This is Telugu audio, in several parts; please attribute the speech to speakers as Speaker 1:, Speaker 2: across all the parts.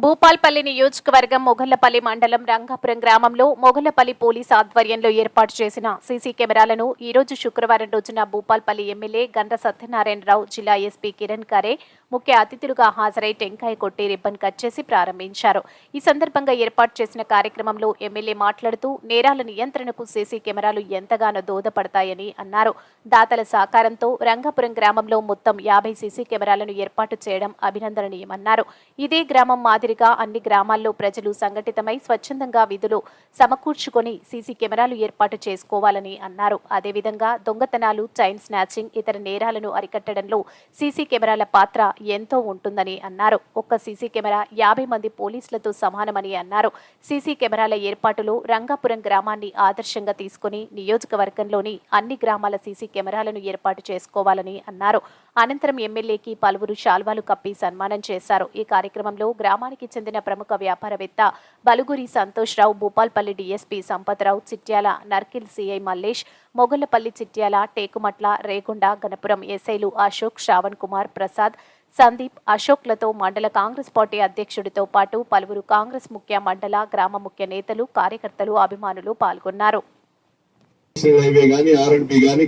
Speaker 1: భూపాల్పల్లి నియోజకవర్గం మొగళ్ళపల్లి మండలం రంగాపురం గ్రామంలో మొగళ్ళపల్లి పోలీస్ ఆధ్వర్యంలో ఏర్పాటు చేసిన సీసీ కెమెరాలను ఈ రోజు శుక్రవారం రోజున భూపాల్పల్లి ఎమ్మెల్యే గండ్ర సత్యనారాయణరావు జిల్లా ఎస్పీ కిరణ్ ఖరే ముఖ్య అతిథులుగా హాజరై టెంకాయ కొట్టి రిబ్బన్ కట్ చేసి ప్రారంభించారు. ఈ సందర్భంగా ఏర్పాటు చేసిన కార్యక్రమంలో ఎమ్మెల్యే మాట్లాడుతూ నేరాల నియంత్రణకు సీసీ కెమెరాలు ఎంతగానో దోదపడతాయని అన్నారు. దాతల సహకారంతో రంగాపురం గ్రామంలో మొత్తం యాభై సీసీ కెమెరాలను ఏర్పాటు చేయడం అభినందనీయమన్నారు. ఇదే గ్రామం మాదిరిగా అన్ని గ్రామాల్లో ప్రజలు సంఘటితమై స్వచ్ఛందంగా విధులు సమకూర్చుకొని సీసీ కెమెరాలు ఏర్పాటు చేసుకోవాలని అన్నారు. అదేవిధంగా దొంగతనాలు చైన్ స్నాచింగ్ ఇతర నేరాలను అరికట్టడంలో సీసీ కెమెరాల పాత్ర ఎంతో ఉంటుందని అన్నారు. ఒక్క సీసీ కెమెరా యాభై మంది పోలీసులతో సమానమని అన్నారు. సీసీ కెమెరాల ఏర్పాటులో రంగాపురం గ్రామాన్ని ఆదర్శంగా తీసుకుని నియోజకవర్గంలోని అన్ని గ్రామాల సీసీ కెమెరాలను ఏర్పాటు చేసుకోవాలని అన్నారు. అనంతరం ఎమ్మెల్యేకి పలువురు శాల్వాలు కప్పి సన్మానం చేశారు. ఈ కార్యక్రమంలో గ్రామానికి చెందిన ప్రముఖ వ్యాపారవేత్త బలుగురి సంతోష్ రావు భూపాల్పల్లి డీఎస్పీ సంపత్రావు చిట్యాల నర్కిల్ సిఐ మల్లేష్ మొగుళ్ళపల్లి చిట్యాల టేకుమట్ల రేగుండ గణపురం ఎస్ఐలు అశోక్ శ్రావణ్ కుమార్ ప్రసాద్ సందీప్ అశోక్లతో మండల కాంగ్రెస్ పార్టీ అధ్యక్షుడితో పాటు పలువురు కాంగ్రెస్ ముఖ్య మండల గ్రామ ముఖ్య నేతలు కార్యకర్తలు అభిమానులు పాల్గొన్నారు.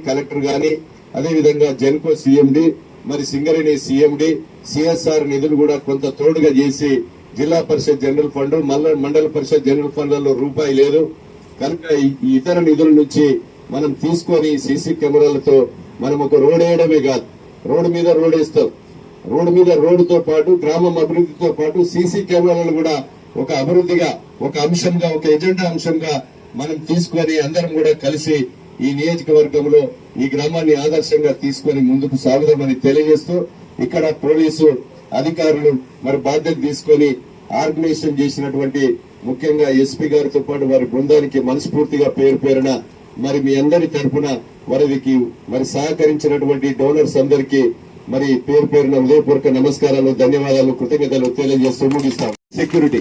Speaker 2: కలెక్టర్ అదేవిధంగా జెన్కో సీఎండి మరి సింగరేణి సీఎండి సిఎస్ఆర్ నిధులు కూడా కొంత తోడుగా చేసి జిల్లా పరిషత్ జనరల్ ఫండ్ మల్ల మండల పరిషత్ జనరల్ ఫండ్లలో రూపాయి లేదు. కనుక ఇతర నిధుల నుంచి మనం తీసుకొని సీసీ కెమెరాలతో మనం ఒక రోడ్ వేయడమే కాదు రోడ్డు మీద రోడ్ వేస్తాం. రోడ్డు మీద రోడ్డుతో పాటు గ్రామం అభివృద్ధితో పాటు సీసీ కెమెరాలను కూడా ఒక అభివృద్ధిగా ఒక అంశంగా ఒక ఎజెండా అంశంగా మనం తీసుకొని అందరం కూడా కలిసి ఈ నియోజకవర్గంలో ఈ గ్రామాన్ని ఆదర్శంగా తీసుకొని ముందుకు సాగుదామని తెలియజేస్తూ ఇక్కడ పోలీసు అధికారులు మరి బాధ్యత తీసుకొని ఆర్గనైజేషన్ చేసినటువంటి ముఖ్యంగా ఎస్పీ గారితో పాటు వారి బృందానికి మనస్ఫూర్తిగా పేరు పేరున మరి మీ అందరి తరఫున వారికి మరి సహకరించినటువంటి డోనర్స్ అందరికీ మరి పేరు పేరున హృదయపూర్వక నమస్కారాలు ధన్యవాదాలు కృతజ్ఞతలు తెలియజేస్తూ ముగిస్తాం. సెక్యూరిటీ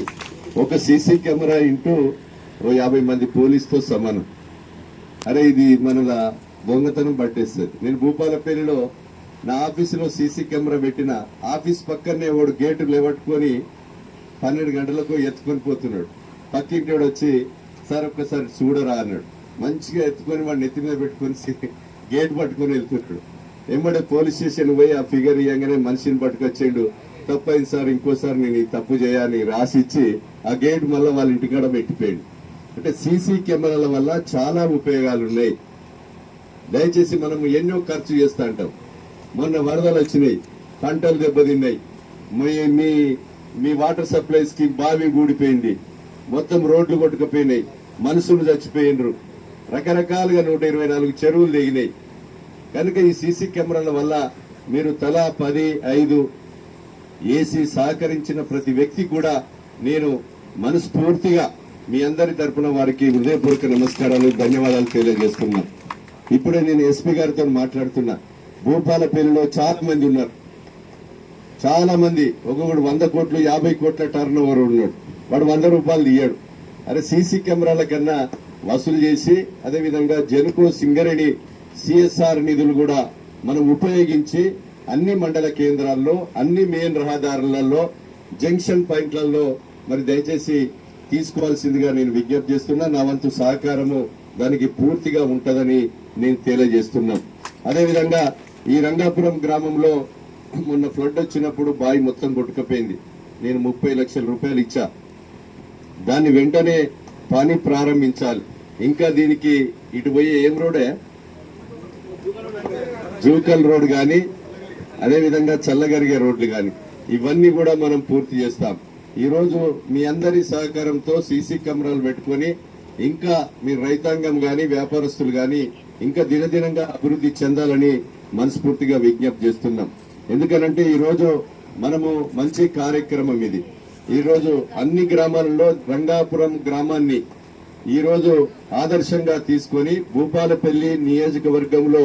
Speaker 2: ఒక సీసీ కెమెరా ఇంటూ ఓ యాభై మంది పోలీసుతో సమానం. అరే ఇది మన దొంగతనం పట్టేస్తుంది. నేను భూపాలపల్లిలో నా ఆఫీసులో సీసీ కెమెరా పెట్టిన ఆఫీస్ పక్కనే వాడు గేటు లేవట్టుకొని పన్నెండు గంటలకు ఎత్తుకొని పోతున్నాడు. పక్కింటి వాడు వచ్చి సార్ ఒక్కసారి చూడరా అన్నాడు. మంచిగా ఎత్తుకొని వాడిని నెత్తి మీద పెట్టుకొని గేట్ పట్టుకొని వెళ్తున్నాడు. ఎమ్మడే పోలీస్ స్టేషన్ పోయి ఆ ఫిగర్ ఇవ్వగానే మనిషిని పట్టుకొచ్చిండు తప్పైంది సార్ ఇంకోసారి నేను ఈ తప్పు చేయాలని రాసిచ్చి ఆ గేట్ మళ్ళీ వాళ్ళ ఇంటికాడ పెట్టిపోయాడు. అంటే సీసీ కెమెరాల వల్ల చాలా ఉపయోగాలు ఉన్నాయి దయచేసి మనము ఎన్నో ఖర్చు చేస్తా ఉంటాం మొన్న వరదలు వచ్చినాయి పంటలు దెబ్బతిన్నాయి. మీ మీ మీ వాటర్ సప్లైస్కి బావి గూడిపోయింది. మొత్తం రోడ్లు కొట్టుకుపోయినాయి మనుషులు చచ్చిపోయినరు. రకరకాలుగా నూట ఇరవై నాలుగు చెరువులు దిగినాయి కనుక ఈ సీసీ కెమెరాల వల్ల మీరు తలా పది ఐదు ఏసీ సహకరించిన ప్రతి వ్యక్తి కూడా నేను మనస్ఫూర్తిగా మీ అందరి తరఫున వారికి హృదయపూర్వక నమస్కారాలు ధన్యవాదాలు తెలియజేస్తున్నాను ఇప్పుడే నేను ఎస్పీ గారితో మాట్లాడుతున్నా. భూపాలపల్లిలో చాలా మంది ఉన్నారు. చాలా మంది. ఒక్కొక్కడు వంద కోట్లు యాభై కోట్ల టర్న్ ఓవర్ ఉన్నాడు. వాడు వంద రూపాయలు తీయడు. అరే సీసీ కెమెరాల కన్నా వసూలు చేసి అదేవిధంగా జనుకో సింగరేణి సిఎస్ఆర్ నిధులు కూడా మనం ఉపయోగించి అన్ని మండల కేంద్రాల్లో అన్ని మెయిన్ రహదారులలో జంక్షన్ పాయింట్లలో మరి దయచేసి తీసుకోవాల్సిందిగా నేను విజ్ఞప్తి చేస్తున్నా. నా వంతు సహకారము దానికి పూర్తిగా ఉంటుందని నేను తెలియజేస్తున్నాను అదేవిధంగా ఈ రంగాపురం గ్రామంలో మొన్న ఫ్లడ్ వచ్చినప్పుడు బావి మొత్తం కొట్టుకపోయింది. నేను ముప్పై లక్షల రూపాయలు ఇచ్చా. దాన్ని వెంటనే పని ప్రారంభించాలి. ఇంకా దీనికి ఇటు పోయే ఏం రోడే? జూకల్ రోడ్ కానీ అదేవిధంగా చల్లగరిగే రోడ్లు కానీ ఇవన్నీ కూడా మనం పూర్తి చేస్తాం. ఈరోజు మీ అందరి సహకారంతో సీసీ కెమెరాలు పెట్టుకొని ఇంకా మీ రైతాంగం కానీ వ్యాపారస్తులు కానీ ఇంకా దినదినంగా అభివృద్ధి చెందాలని మనస్ఫూర్తిగా విజ్ఞప్తి చేస్తున్నాం. ఎందుకనంటే ఈరోజు మనము మంచి కార్యక్రమం ఇది. ఈరోజు అన్ని గ్రామాలలో రంగాపురం గ్రామాన్ని ఈరోజు ఆదర్శంగా తీసుకొని భూపాలపల్లి నియోజకవర్గంలో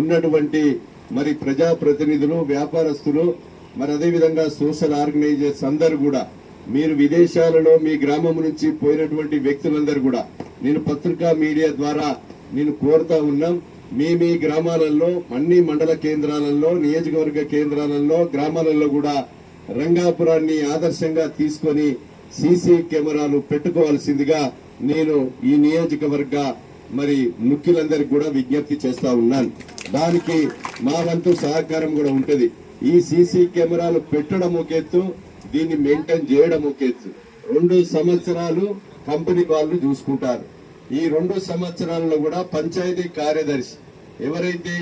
Speaker 2: ఉన్నటువంటి మరి ప్రజాప్రతినిధులు వ్యాపారస్తులు మరి అదేవిధంగా సోషల్ ఆర్గనైజర్స్ అందరు కూడా మీరు విదేశాలలో మీ గ్రామం నుంచి పోయినటువంటి వ్యక్తులందరూ కూడా నేను పత్రికా మీడియా ద్వారా నేను కోరుతా ఉన్నాం మీ మీ గ్రామాలలో అన్ని మండల కేంద్రాలలో నియోజకవర్గ కేంద్రాలలో గ్రామాలలో కూడా రంగాపురాన్ని ఆదర్శంగా తీసుకొని సీసీ కెమెరాలు పెట్టుకోవాల్సిందిగా నేను ఈ నియోజకవర్గ మరి ముఖ్యులందరికీ కూడా విజ్ఞప్తి చేస్తా ఉన్నాను. దానికి మా వంతు సహకారం కూడా ఉంటుంది. ఈ సీసీ కెమెరాలు పెట్టడం ఒక ఎత్తు దీన్ని మెయింటైన్ చేయడం ఒక ఎత్తు రెండు సంవత్సరాలు కంపెనీ వాళ్ళు చూసుకుంటారు. ఈ రెండు సంవత్సరాలలో కూడా పంచాయతీ కార్యదర్శి ఎవరైతే